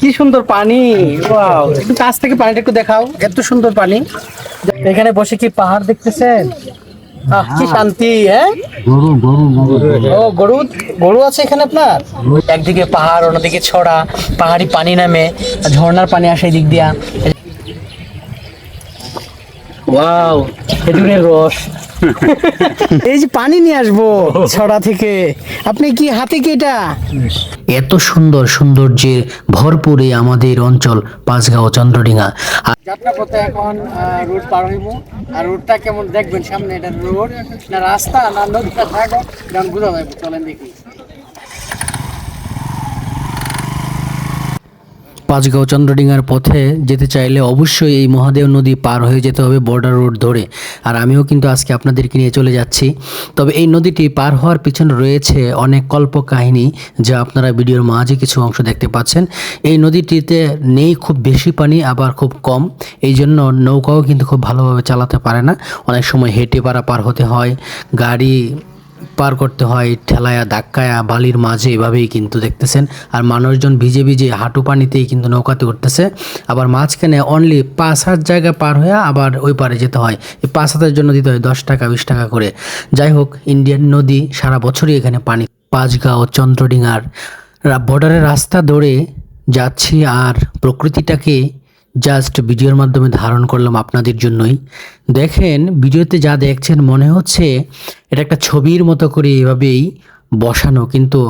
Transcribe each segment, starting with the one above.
কি সুন্দর পানি ওয়াও। একটু কাছ থেকে পানিটা একটু দেখাও। এত সুন্দর পানি। এখানে বসে কি পাহাড় দেখতেছেন? কি শান্তি হ্যাঁ? ও গরু গরু আছে এখানে আপনার? একদিকে পাহাড় অন্যদিকে ছড়া পাহাড়ি পানি নামে ঝর্ণার পানি আসে এই দিক দিয়া। ওয়াও খেজুরের রস। এই যে পানি নিয়ে আসব ছড়া থেকে। আপনি কি হাতে কি এটা? এত সুন্দর সৌন্দর্যের ভরপুর এই আমাদের অঞ্চল পাঁচগাঁও চন্দ্রডিঙা। যাত্রা পথে এখন রোড পার হইব। আর রোডটা কেমন দেখবেন সামনে? এটা রোড না রাস্তা না নদীটা থাকো যেমন বুঝা যাবে চলেন দেখি। পাঁচগাঁও চন্দ্রডিঙার পথে যেতে চাইলে অবশ্যই এই মহাদেব নদী পার হয়ে যেতে হবে বর্ডার রোড ধরে। আর আমিও কিন্তু আজকে আপনাদেরকে নিয়ে চলে যাচ্ছি। তবে এই নদীটি পার হওয়ার পিছনে রয়েছে অনেক কল্প কাহিনী যা আপনারা ভিডিওর মাঝে কিছু অংশ দেখতে পাচ্ছেন। এই নদীটিতে নেই খুব বেশি পানি, আবার খুব কম। এই জন্য নৌকাও কিন্তু খুব ভালোভাবে চালাতে পারে না। অনেক সময় হেঁটে পারা পার হতে হয়। গাড়ি পার করতে হয়, ঠেলায়া, ধাক্কায়া, বালির মাঝে এভাবেই কিন্তু দেখতেছেন। আর মানুষজন ভিজে ভিজে হাঁটু পানিতেই কিন্তু নৌকাতে উঠতেছে। আবার মাঝখানে অনলি পাঁচ হাত জায়গা পার হয়ে আবার ওই পারে যেতে হয়। এই পাঁচ হাতের জন্য দিতে হয় দশ টাকা, বিশ টাকা করে। যাই হোক ইন্ডিয়ান নদী সারা বছরই এখানে পানি পাঁচগাঁও, চন্দ্রডিঙার বর্ডারের রাস্তা ধরে যাচ্ছি আর প্রকৃতিটাকে জাস্ট ভিডিওর মাধ্যমে ধারণ করলাম আপনাদের জন্যই। দেখেন, ভিডিওতে যা দেখছেন মনে হচ্ছে এটা একটা ছবির মতো করে এভাবেই বসানো, কিন্তু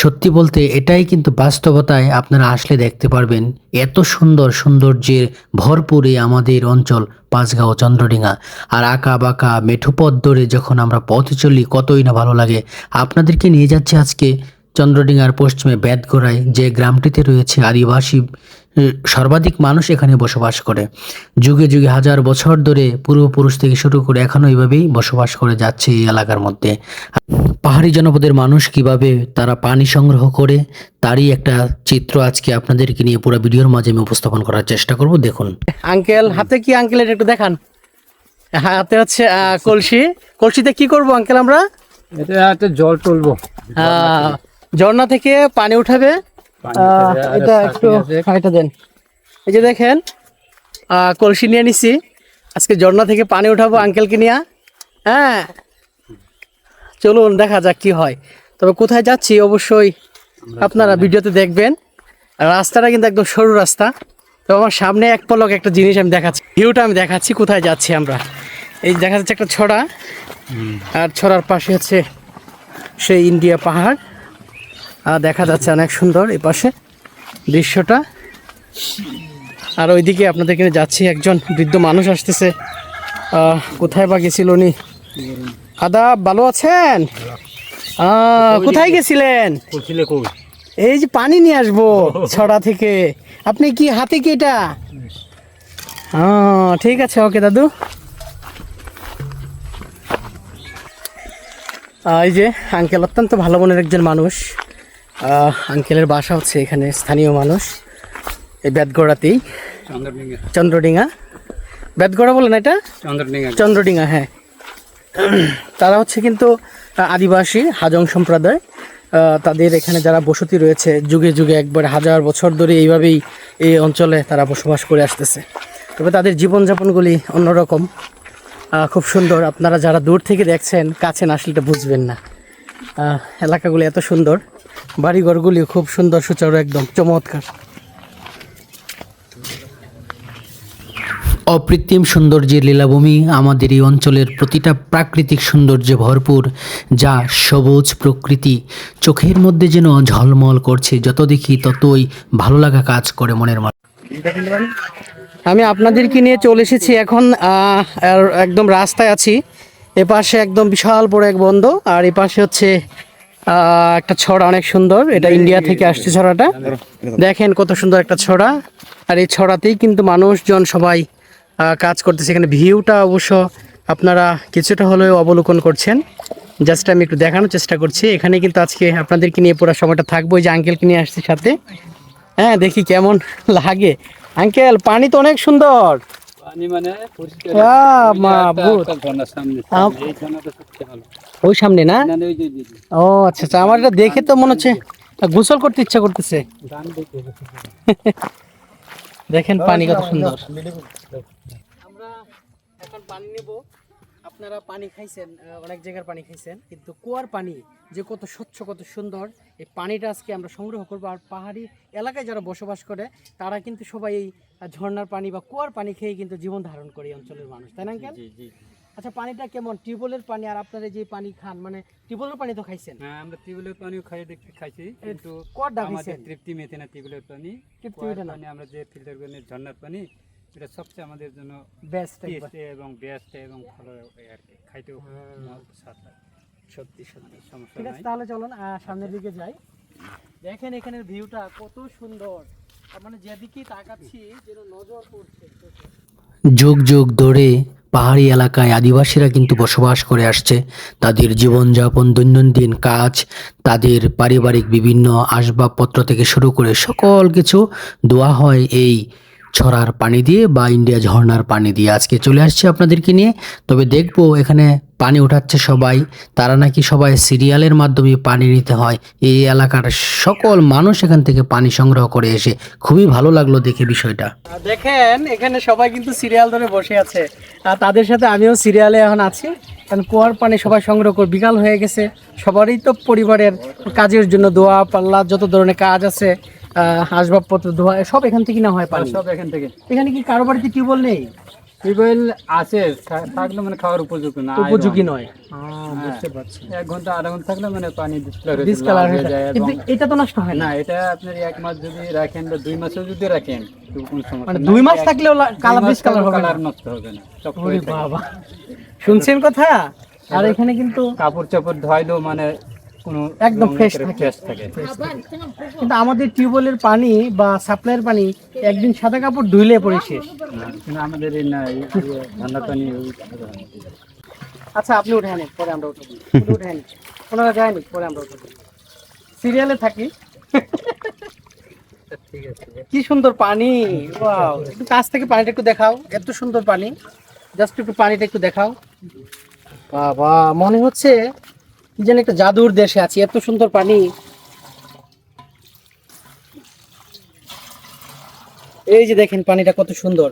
সত্যি বলতে এটাই কিন্তু বাস্তবতায় আপনারা আসলে দেখতে পারবেন এত সুন্দর সৌন্দর্যের ভরপুর আমাদের অঞ্চল পাঁচগাঁও চন্দ্রডিঙা আর আঁকা বাঁকা মেঠো পথ ধরে যখন আমরা পথে চলি, কতই না ভালো লাগে। আপনাদেরকে নিয়ে যাচ্ছে আজকে চন্দ্রডিঙার পশ্চিমে বেদগোড়ায় যে গ্রামটিতে রয়েছে আদিবাসী সর্বাধিক মানুষ এখানে বসবাস করে। যুগে যুগে হাজার বছর ধরে পূর্বপুরুষ থেকে শুরু করে এখনও এইভাবেই বসবাস করে যাচ্ছে এই এলাকার মধ্যে। পাহাড়ি জনপদের মানুষ কীভাবে তারা পানি সংগ্রহ করে তারই একটা চিত্র আজকে আপনাদেরকে নিয়ে পুরো ভিডিওর মাঝে আমি উপস্থাপন করার চেষ্টা করব দেখুন। আঙ্কেল হাতে কি আঙ্কেল এটা একটু দেখান? হাতে হচ্ছে কলসি। কলসিতে কি করব আঙ্কেল আমরা? এটা জল তুলবো। ঝর্ণা থেকে পানি উঠাবে। এটা একটু এটা দেন। এই যে দেখেন আহ, কলসি নিয়ে নিছি। আজকে ঝর্ণা থেকে পানি উঠাবো আঙ্কেলকে নিয়ে। হ্যাঁ। চলুন দেখা যাক কি হয়। তবে কোথায় যাচ্ছি? অবশ্যই আপনারা ভিডিওতে দেখবেন। রাস্তাটা কিন্তু একদম সরু রাস্তা। তো আমার সামনে এক পলক একটা জিনিস আমি দেখাচ্ছি। ভিউটা আমি দেখাচ্ছি কোথায় যাচ্ছি আমরা। এই দেখা যাচ্ছে একটা ছড়া। আর ছড়ার পাশে হচ্ছে সেই ইন্ডিয়া পাহাড়। দেখা যাচ্ছে অনেক সুন্দর এই পাশে দৃশ্যটা। আর ওইদিকে আপনাদের নিয়ে যাচ্ছি, একজন বৃদ্ধ মানুষ আসতেছে। কোথায় বা গেছিল উনি? আদাব ভালো আছেন? কোথায় গেছিলেন? এই যে পানি নিয়ে আসব ছড়া থেকে। আপনি কি হাতে কি এটা? ঠিক আছে, ওকে দাদু। এই যে আঙ্কেল অত্যন্ত ভালো মনের একজন মানুষ। আঙ্কেলের বাসা হচ্ছে এখানে স্থানীয় মানুষ। এই বেদগড়াতেই চন্দ্রডিঙ্গা। চন্দ্রডিঙা বেদগড়া বলেন এটা? চন্দ্রডিঙ্গা। চন্দ্রডিঙা হ্যাঁ। তারা হচ্ছে কিন্তু আদিবাসী হাজং সম্প্রদায়। তাদের এখানে যারা বসতি রয়েছে যুগে যুগে একবার হাজার বছর ধরে এইভাবেই এই অঞ্চলে তারা বসবাস করে আসতেছে। তবে তাদের জীবনযাপনগুলি অন্যরকম। খুব সুন্দর। আপনারা যারা দূর থেকে দেখছেন কাছে না আসলে বুঝবেন না। এলাকাগুলি এত সুন্দর। বাড়িঘরগুলি খুব সুন্দর সুচারু একদম চমৎকার। অকৃত্রিম সৌন্দর্যের লীলাভূমি আমাদের এই অঞ্চলের প্রতিটা প্রাকৃতিক সৌন্দর্যে ভরপুর যা সবুজ প্রকৃতি। চোখের মধ্যে যেন ঝলমল করছে যত দেখি ততই ভালো লাগা কাজ করে মনের মধ্যে আমি আপনাদেরকে নিয়ে চলে এসেছি এখন একদম রাস্তায় আছি। এপাশে একদম বিশাল বড় এক বন্ধ আর এপাশে হচ্ছে একটা ছড়া অনেক সুন্দর। এটা ইন্ডিয়া থেকে আসছে ছড়াটা। দেখেন কত সুন্দর একটা ছড়া। আর এই ছড়াতেই কিন্তু মানুষজন সবাই আহ, কাজ করতেছে। এখানে ভিউটা অবশ্য আপনারা কিছুটা হলেও অবলোকন করছেন। জাস্ট আমি একটু দেখানোর চেষ্টা করছি। এখানে কিন্তু আজকে আপনাদেরকে নিয়ে পুরো সময়টা থাকব। এই যে আঙ্কেলকে নিয়ে আসছি সাথে। হ্যাঁ দেখি কেমন লাগে। আঙ্কেল পানি তো অনেক সুন্দর। পানি মানে ওই সামনে না। ও আচ্ছা আচ্ছা আমার এটা দেখে তো মনে হচ্ছে গোসল করতে ইচ্ছা করতেছে। দেখেন পানি কত সুন্দর। আমরা এখন পানি নেব। আপনারা পানি খাইছেন অনেক জায়গার পানি খাইছেন কিন্তু কুয়ার পানি যে কত স্বচ্ছ কত সুন্দর এই পানিটা আজকে আমরা সংগ্রহ করব। আর পাহাড়ি এলাকায় যারা বসবাস করে তারা কিন্তু সবাই এই আহ, ঝর্ণার পানি বা কুয়ার পানি খেয়ে কিন্তু জীবন ধারণ করে এই অঞ্চলের মানুষ। তাই না জি। আচ্ছা পানিটা কেমন? টিউবওয়েলের পানি আর আপনারা যে পানি খান মানে টিউবওয়েলের পানি তো খাইছেন? হ্যাঁ আমরা টিউবওয়েলের পানিও খাই দেখতে খাইছি কিন্তু আমাদের খাইছেন তৃপ্তি মেতে না টিউবওয়েলের পানি। তৃপ্তি মেটে না। আমরা যে ফিল্টার করে ঝর্ণার পানি এটা সবচেয়ে আমাদের জন্য বেস্ট টেস্ট এবং বেস্ট এবং ভালো আর কি। খাইতেও হ্যাঁ। স্বাদ লাগে। সত্যি সত্যি। সমস্যা ঠিক আছে তাহলে চলুন সামনের দিকে যাই। দেখেন এখানের ভিউটা কত সুন্দর। তার মানে যেদিকে তাকাচ্ছি যেন নজর পড়ছে। যুগ যুগ ধরে পাহাড়ি এলাকায় আদিবাসীরা কিন্তু বসবাস করে আসছে। তাদের জীবনযাপন, দৈনন্দিন কাজ, তাদের পারিবারিক বিভিন্ন আসবাবপত্র থেকে শুরু করে সকল কিছু দোয়া হয় এই ছড়ার পানি দিয়ে বা ইন্ডিয়া ঝর্ণার পানি দিয়ে আজকে চলে আসছে আপনাদেরকে নিয়ে। তবে দেখব এখানে পানি উঠাচ্ছে সবাই, তারা নাকি সবাই সিরিয়ালের মাধ্যমে পানি নিতে হয়। এই এলাকার সকল মানুষ এখান থেকে পানি সংগ্রহ করে এসে খুবই ভালো লাগল দেখে বিষয়টা। দেখেন, এখানে সবাই কিন্তু সিরিয়াল ধরে বসে আছে। আর তাদের সাথে আমিও সিরিয়ালে এখন আছি। কারণ কুয়ার পানি সবাই সংগ্রহ করে বিকাল হয়ে গেছে। সবারই তো পরিবারের কাজের জন্য দোয়া, পাল্লা, যত ধরনের কাজ আছে আসবাবপত্র ধোয়া সব এখান থেকে না হয় পানি। সব এখান থেকে। এখানে কি কারও বাড়িতে টিউবওয়েল নেই? টিউবওয়েল আছে থাকলে মানে খাওয়ার উপযুক্ত না উপযোগী নয়। বুঝতে পারছি। এক ঘণ্টা আধা ঘণ্টা থাকলে মানে পানি ডিসকালার ডিসকালার হয়ে যায়। কিন্তু এটা তো নষ্ট হয় না। এটা আপনার এক মাস যদি রাখেন বা দুই মাসও যদি রাখেন মানে দুই মাস থাকলেও কালার ডিসকালার হবে না। নষ্ট হবে না বাবা। শুনছেন কথা? আর এখানে কিন্তু কাপড় চাপড় ধোয়াইলেও মানে কোনো একদম fresh থাকে। ফ্রেশ থাকে। কিন্তু আমাদের টিউবওয়েলের পানি বা সাপ্লাইয়ের পানি একদিন সাদা কাপড় ধুইলে পরে শেষ আমাদের না এই ঠান্ডা পানি আচ্ছা আপনি উঠে আনেন পরে আমরা আপনি উঠে আনেন। ওনারা যায়নি পরে আমরা উঠবো সিরিয়ালে থাকি। কি সুন্দর পানি ওয়াও। একটু কাছ থেকে পানিটা একটু দেখাও এত সুন্দর পানি। জাস্ট একটু পানিটা একটু দেখাও। বাবা মনে হচ্ছে কি যেন একটা জাদুর দেশে আছি এত সুন্দর পানি। এই যে দেখেন পানিটা কত সুন্দর।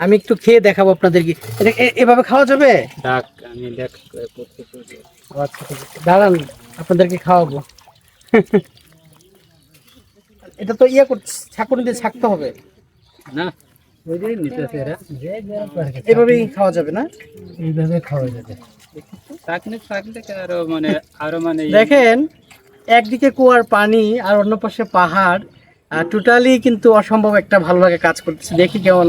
আমি একটু খেয়ে দেখাবো আপনাদেরকে। এভাবে খাওয়া যাবে? আচ্ছা দাঁড়ান আপনাদেরকে খাওয়াবো। এটা তো ইয়ে করতে ছাকুনি দিয়ে ছাকতে হবে। না। এভাবেই খাওয়া যাবে না? এইভাবে খাওয়া যাবে। থাকলে থাকলে আরও মানে আরও মানে দেখেন একদিকে কুয়ার পানি আর অন্য পাশে পাহাড় আর টোটালি কিন্তু অসম্ভব একটা ভালো লাগে কাজ করতেছে। দেখি কেমন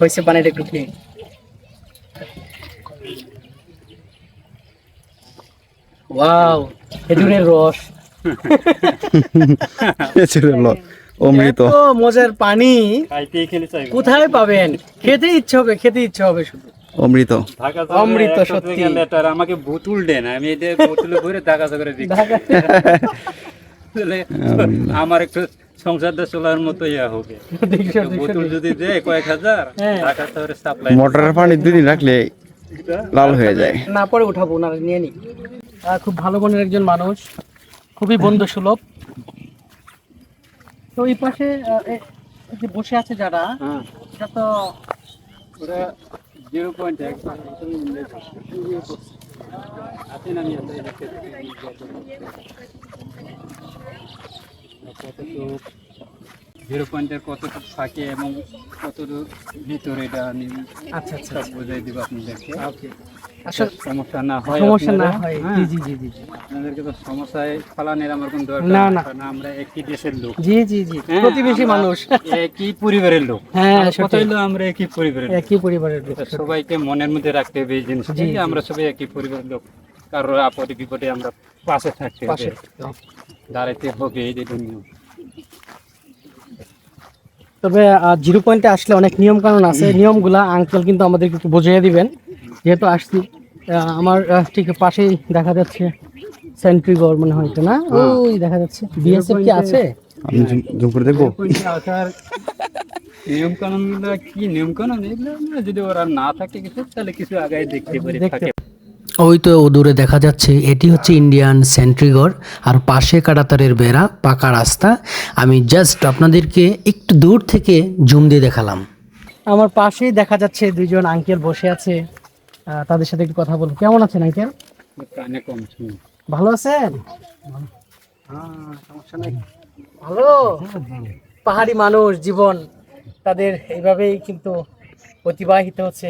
হয়েছে পানিটা একটু খেয়ে। ওয়াও খেজুরের রস। অমৃত। মজার পানি। কোথায় পাবেন? খেতে ইচ্ছে হবে খেতে ইচ্ছে হবে শুধু। অমৃত। ঢাকা অমৃত অমৃত সত্যি। আমাকে বোতল দেন আমি এটা বোতলে ভরে ঢাকা করে দিই। আমার একটু সংসারটা চলার মতো ইয়া হবে। বোতল যদি দেয় কয়েক হাজার হ্যাঁ। ঢাকা শহরে সাপ্লাই মোটরের পানি দুদিন রাখলে লাল হয়ে যায়। না পরে উঠাবো না নিয়ে নি। খুব ভালো মনের একজন মানুষ। খুবই বন্ধু সুলভ তো এই পাশে যে বসে আছে যারা হ্যাঁ। এটা তো ওরা জিরো পয়েন্ট এক আছেন আমি জিরো পয়েন্টের কতটুকু থাকে এবং কতটুকু ভিতরে এটা আচ্ছা আচ্ছা সব বুঝাই দিব আপনাদেরকে। ওকে আসলে সমস্যা না হয় সমস্যা না হয়। হ্যাঁ, জি জি জি জি। জি। আপনাদেরকে তো সমস্যায় ফালানের আমার কোনো দরকার না, না। আমরা একই দেশের লোক। জি জি জি। হ্যাঁ, প্রতিবেশী মানুষ। একই পরিবারের লোক। হ্যাঁ আর হলো আমরা একই পরিবারের একই পরিবারের লোক। সবাইকে মনের মধ্যে রাখতে হবে এই জিনিসটা। জি, যে জি। আমরা সবাই একই পরিবারের লোক। কারোর আপদে বিপদে আমরা পাশে থাকতে হবে। দাঁড়াইতে হবে এই যে তবে জিরো পয়েন্টে আসলে অনেক নিয়ম কানুন আছে নিয়মগুলা আঙ্কেল কিন্তু আমাদেরকে একটু বুঝিয়ে দিবেন। যেহেতু আসছি আহ, আমার ঠিক পাশেই দেখা যাচ্ছে সেন্ট্রি গড় মনে হয় তো না? ওই দেখা যাচ্ছে। বিএসএফ কি আছে? আমি জুম- করে দেখব? নিয়ম কানুন কি? নিয়ম কানুন এগুলো যদি ওরা না থাকে কিছু তাহলে কিছু আগে দেখতে পারি ওই তো দূরে দেখা যাচ্ছে এটি হচ্ছে ইন্ডিয়ান সেন্ট্রিগড় আর পাশে কাটাতারের বেড়া পাকা রাস্তা। আমি জাস্ট আপনাদেরকে একটু দূর থেকে জুম দিয়ে দেখালাম। আমার পাশেই দেখা যাচ্ছে দুজন আঙ্কেল বসে আছে। তাদের সাথে একটু কথা বলব। কেমন আছেন আঙ্কেল? কানে কম ভালো আছেন? ভালো? পাহাড়ি মানুষ জীবন তাদের এইভাবেই কিন্তু অতিবাহিত হচ্ছে।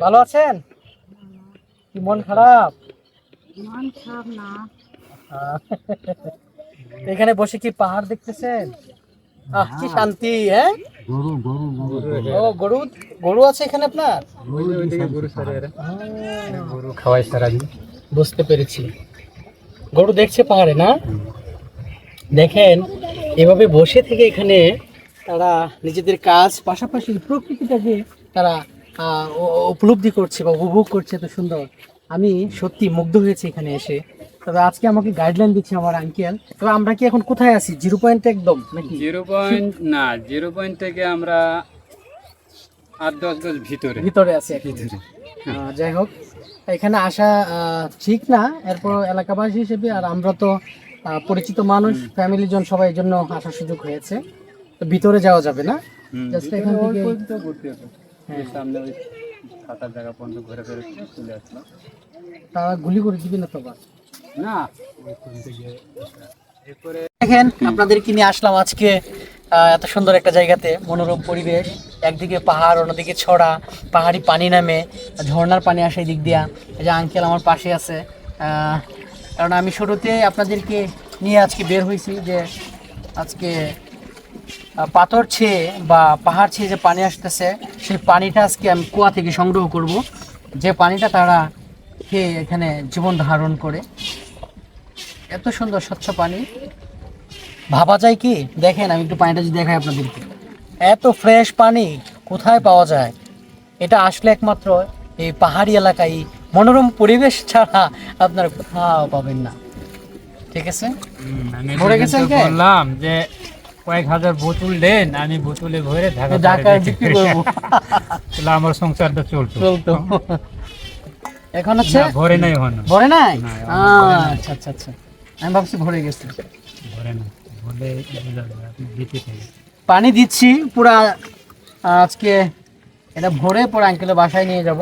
ভালো আছেন? কি মন খারাপ? আহ, এখানে বসে কি পাহাড় দেখতেছেন? কি শান্তি হ্যাঁ? ও গরু গরু আছে এখানে আপনার? গরু খাওয়াই সারাদিন বুঝতে পেরেছি। গরু দেখছে পাহাড়ে না? দেখেন এভাবে বসে থেকে এখানে তারা নিজেদের কাজ পাশাপাশি প্রকৃতিটাকে তারা উপলব্ধি করছে বা উপভোগ করছে এত সুন্দর। আমি সত্যি মুগ্ধ হয়েছি এখানে এসে। তবে আজকে আমাকে গাইডলাইন দিচ্ছে আমার আঙ্কেল তবে আমরা কি এখন কোথায় আছি? জিরো পয়েন্ট একদম নাকি? জিরো পয়েন্ট না জিরো পয়েন্ট থেকে আমরা আট দশ গজ ভিতরে। ভিতরে আছে ভিতরে। যাই হোক এখানে আসা ঠিক না। এরপর এলাকাবাসী হিসেবে আর আমরা তো পরিচিত মানুষ ফ্যামিলি জন সবাই জন্য আসার সুযোগ হয়েছে। তো ভিতরে যাওয়া যাবে না? ভিতরে এখান থেকে- ওই সামনে ওই সাতার জায়গা পর্যন্ত ঘুরে ফেরে চলে আসলাম তারা গুলি করে দিবি না তো দেখেন আপনাদেরকে নিয়ে আসলাম আজকে? এত সুন্দর একটা জায়গাতে মনোরম পরিবেশ। একদিকে পাহাড়, অন্যদিকে ছড়া, পাহাড়ি পানি নামে, ঝর্ণার পানি আসে দিক দিয়া। যে আঙ্কেল আমার পাশে আছে। কারণ আমি শুরুতে আপনাদেরকে নিয়ে আজকে বের হয়েছি যে আজকে পাথর ছেয়ে বা পাহাড় ছেয়ে যে পানি আসতেছে, সেই পানিটা আজকে আমি কুয়া থেকে সংগ্রহ করব। যে পানিটা তারা খেয়ে এখানে জীবন ধারণ করে। এত সুন্দর স্বচ্ছ পানি। ভাবা যায় কি? দেখেন আমি একটু পানিটা যদি দেখাই আপনাদেরকে। এত ফ্রেশ পানি কোথায় পাওয়া যায়? এটা আসলে একমাত্র এই পাহাড়ি এলাকায় মনোরম পরিবেশ ছাড়া আপনার কোথাও পাবেন না। ঠিক আছে? ভরে গেছেন বললাম যে কয়েক হাজার বোতল দেন আমি বোতলে ভরে ঢাকা ঢাকায় বিক্রি করব। তাহলে আমার সংসারটা চলতো। চলতো। এখন হচ্ছে? ভরে নাই ভরে নাই আচ্ছা আচ্ছা আচ্ছা। আমি ভাবছি ভরে গেছে। ভরে না আপনি দিতে পানি দিচ্ছি পুরা আজকে এটা ভরে পরে আঙ্কেলের বাসায় নিয়ে যাব।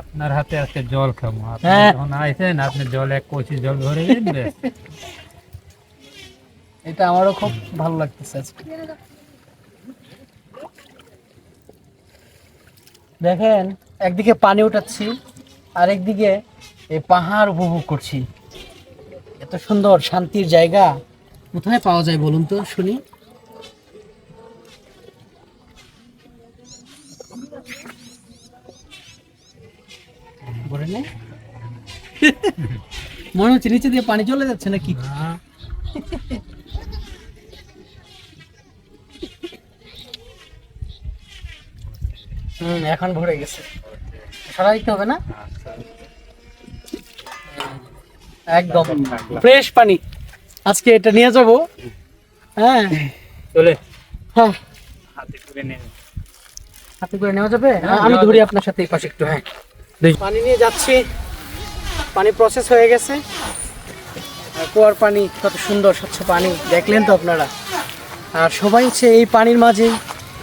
আপনার হাতে আজকে জল খাব আপনি হ্যাঁ। যখন আইসেন আপনি জল এক কলসি জল ভরে এটা আমারও খুব ভালো লাগতেছে আজকে। দেখেন একদিকে পানি উঠাচ্ছি আর একদিকে এই পাহাড় উপভোগ করছি। এত সুন্দর শান্তির জায়গা কোথায় পাওয়া যায় বলুন তো শুনি। মনে হচ্ছে নিচে দিয়ে পানি চলে যাচ্ছে নাকি? হুম এখন ভরে গেছে। সারা দিতে হবে না? একদম। ফ্রেশ পানি। আজকে এটা নিয়ে যাব। হ্যাঁ। চলে। হ্যাঁ। হাতে করে নিয়ে হাতে করে নেওয়া যাবে? আমি ধরি আপনার সাথে এই পাশে একটু হ্যাঁ। পানি নিয়ে যাচ্ছি। পানি প্রসেস হয়ে গেছে। কুয়ার পানি কত সুন্দর স্বচ্ছ পানি। দেখলেন তো আপনারা। আর সবাই হচ্ছে এই পানির মাঝে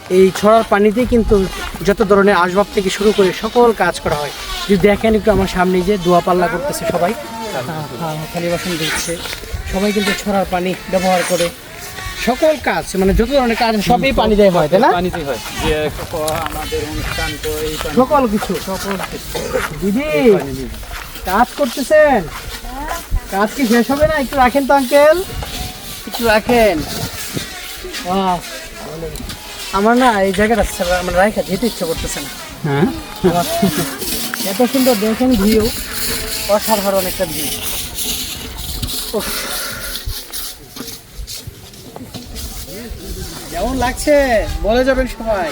এই ছড়ার পানিতেই কিন্তু যত ধরনের আসবাব থেকে শুরু করে সকল কাজ করা হয়। যদি দেখেন একটু আমার সামনে যে দোয়া পাল্লা করতেছে সবাই। হ্যাঁ, হ্যাঁ, থালি বাসন দিচ্ছে সবাই কিন্তু ছড়ার পানি ব্যবহার করে। সকল কাজ মানে যত ধরনের কাজ সবই পানি দেয় হয় তাই না? পানিতে হয়। যে আমাদের অনুষ্ঠান তো এই সকল কিছু। সকল দিদি কাজ করতেছেন? কাজ কি শেষ হবে না? একটু রাখেন তো আঙ্কেল। একটু রাখেন। আমার না এই জায়গাটা মানে রাখা যেতে ইচ্ছে করতেছে না। হ্যাঁ? এত সুন্দর দেখেন ভিউ। অসাধারণ একটা দিন কেমন লাগছে? বলে যাবেন সবাই।